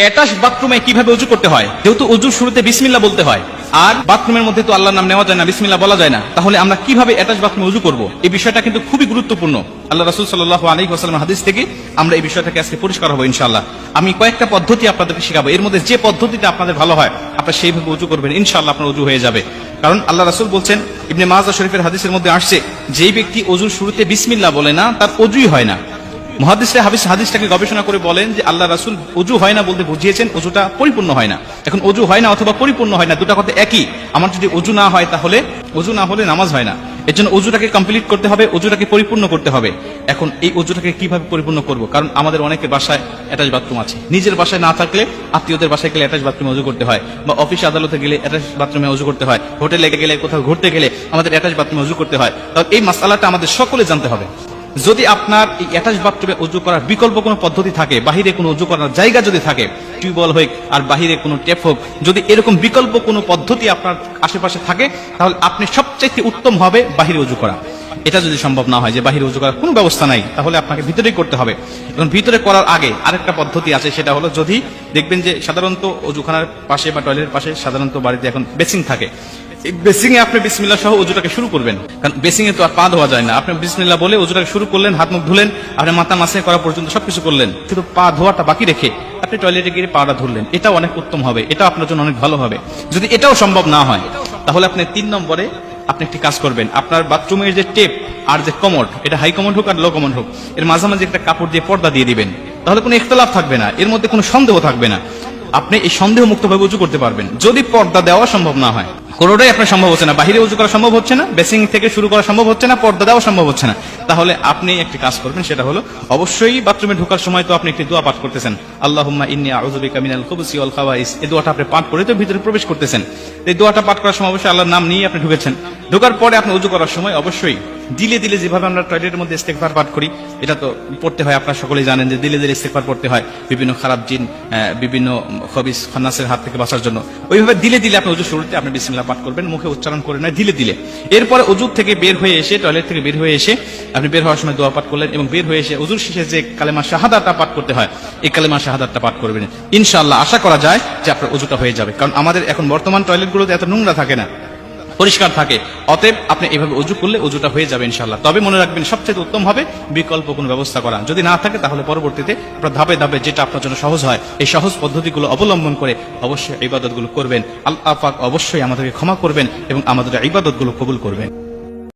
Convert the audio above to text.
Attach বাথরুমে কীভাবে উজু করতে হয়? যেহেতু উজুর শুরুতে বিসমিল্লা বলতে হয়। আর বাথরুমের মধ্যে তো আল্লাহর নাম নেওয়া যায় না বিসমিল্লা বলা যায় না। তাহলে আমরা কীভাবে অ্যাটাচ বাথরুমে উজু করব? এই বিষয়টা কিন্তু খুবই গুরুত্বপূর্ণ। আল্লাহ রাসুল সাল্লাহ আলী ওয়াসালাম হাদিস থেকে আমরা এই বিষয়টাকে আজকে পরিষ্কার হব ইনশাল্লাহ আমি কয়েকটা পদ্ধতি আপনাদেরকে শেখাবো। এর মধ্যে যে পদ্ধতিটা আপনাদের ভালো হয়, আপনারা সেইভাবে উজু করবেন ইনশাল্লাহ আপনার উজু হয়ে যাবে। কারণ আল্লাহ রাসুল বলছেন, ইবনে মাজা শরীফের হাদিসের মধ্যে আসছে, যেই ব্যক্তি অজুর শুরুতে বিসমিল্লা বলে না, তার অজুই হয় না। মহাদিসরা হাবিস হাদিসটাকে গবেষণা করে বলেন যে আল্লাহ রাসুল অজু হয় না বলতে বুঝিয়েছেন অজুটা পরিপূর্ণ হয় না। এখন অজু হয় না অথবা পরিপূর্ণ হয় না, দুটা কথা একই। আমার যদি অজু না হয় তাহলে অজু না হলে নামাজ হয় না। এর জন্য অজুটাকে কমপ্লিট করতে হবে অজুটাকে পরিপূর্ণ করতে হবে। এখন এই অজুটাকে কীভাবে পরিপূর্ণ করব? কারণ আমাদের অনেকের বাসায় অ্যাটাচ বাথরুম আছে। নিজের বাসায় না থাকলে আত্মীয়দের বাসায় গেলে অ্যাটাচ বাথরুমে অজু করতে হয়, বা অফিস আদালতে গেলে অ্যাটাচ বাথরুমে অজু করতে হয় হোটেলে গেলে, কোথাও ঘুরতে গেলে আমাদের অ্যাটাচ বাথরুমে অজু করতে হয়। তাহলে এই মাসালাটা আমাদের সকলে জানতে হবে। যদি আপনার এই অ্যাটাচ বাথরুমে উজু করার বিকল্প কোনো পদ্ধতি থাকে, বাহিরে কোনো উজু করার জায়গা যদি থাকে, টিউবওয়েল হোক আর বাহিরে কোনো টেপ হোক, যদি এরকম বিকল্প কোনো পদ্ধতি আপনার আশেপাশে থাকে, তাহলে আপনি সবচাইতে উত্তম হবে বাহিরে উজু করা। এটা যদি সম্ভব না হয় যে বাহিরে উজু করার কোনো ব্যবস্থা নাই, তাহলে আপনাকে ভিতরেই করতে হবে। এবং ভিতরে করার আগে আরেকটা পদ্ধতি আছে, সেটা হলো যদি দেখবেন যে সাধারণত অজুখানার পাশে বা টয়লেটের পাশে সাধারণত বাড়িতে এখন বেসিং থাকে। বেসিং এ আপনি বিসমিল্লা সহ উজুটাকে শুরু করবেন। কারণ বেসিং এ তো আর পা ধোয়া যায় না। আপনি বিসমিল্লা বলে শুরু করলেন, হাত মুখ ধুলেন, আপনি মাথা মাসে করা পর্যন্ত সবকিছু করলেন। শুধু পা ধোয়াটা বাকি রেখে আপনি টয়লেটে গিয়ে পাটা ধরলেন এটাও অনেক উত্তম হবে। এটা আপনার জন্য অনেক ভালো হবে। যদি এটাও সম্ভব না হয়, তাহলে আপনি তিন নম্বরে আপনি একটি কাজ করবেন। আপনার বাথরুমের যে টেপ আর যে কমোড, এটা হাই কমোড হোক আর লো কমোড হোক, এর মাঝামাঝি একটা কাপড় দিয়ে পর্দা দিয়ে দিবেন। তাহলে কোনো ইখতলাফ থাকবে না। এর মধ্যে কোনো সন্দেহ থাকবে না। আপনি এই সন্দেহ মুক্তভাবে উঁচু করতে পারবেন। যদি পর্দা দেওয়া সম্ভব না হয় কোনোটাই আপনার সম্ভব হচ্ছে না। বাহিরে উজু করা সম্ভব হচ্ছে না বেসিং থেকে শুরু করা সম্ভব হচ্ছে না, পর্দা দেওয়া সম্ভব হচ্ছে না। তাহলে আপনি একটি কাজ করবেন, সেটা হলো অবশ্যই বাথরুমে ঢোকার সময় তো আপনি একটি দোয়া পাঠ করতেছেন। আল্লাহ ইন্নি আউযুবিকা মিনাল খুবসি অল খাওয়াইস। এই দোয়াটা আপনি পাঠ করে তো ভিতরে প্রবেশ করতেছেন। এই দোয়াটা পাঠ করার সময় অবশ্যই আল্লাহর নাম নিয়ে আপনি ঢুকেছেন। ঢোকার পরে আপনি উজু করার সময় অবশ্যই দিলে দিলে যেভাবে আমরা টয়লেটের মধ্যে ইস্তেকবার পাঠ করি, এটা তো পড়তে হয়, আপনারা সকলেই জানেন যে দিলে দিলে ইস্তেকবার পড়তে হয় বিভিন্ন খারাপ জিন বিভিন্ন খবিস, খান্নাসের হাত থেকে বাঁচার জন্য। ওইভাবে দিলে দিলে আপনি উজু শুরুতে আপনি বিসমিল্লাহ পাঠ করবেন, মুখে উচ্চারণ করে নয়, দিলে দিলে। এরপরে উজুর থেকে বের হয়ে এসে টয়লেট থেকে বের হয়ে এসে আপনি বের হওয়ার সময় দোয়া পাঠ করলেন এবং বের হয়ে এসে উজুর শেষে যে কালেমা শাহাদাটা পাঠ করতে হয়, এই কালেমা শাহাদাতটা পাঠ করবেন। ইনশাআল্লাহ আশা করা যায় যে আপনার উজুটা হয়ে যাবে, কারণ আমাদের এখন বর্তমান টয়লেটগুলোতে এত নোংরা থাকে না। পরিষ্কার থাকে। অতএব আপনি এভাবে উজু করলে উজুটা হয়ে যাবে ইনশাল্লাহ তবে মনে রাখবেন সবচেয়ে উত্তম হবে বিকল্প কোন ব্যবস্থা করা। যদি না থাকে, তাহলে পরবর্তীতে আপনার ধাপে ধাপে যেটা আপনার জন্য সহজ হয়, এই সহজ পদ্ধতিগুলো অবলম্বন করে অবশ্যই ইবাদতগুলো করবেন। আল্লাহ পাক অবশ্যই আমাদেরকে ক্ষমা করবেন এবং আমাদের ইবাদতগুলো কবুল করবেন।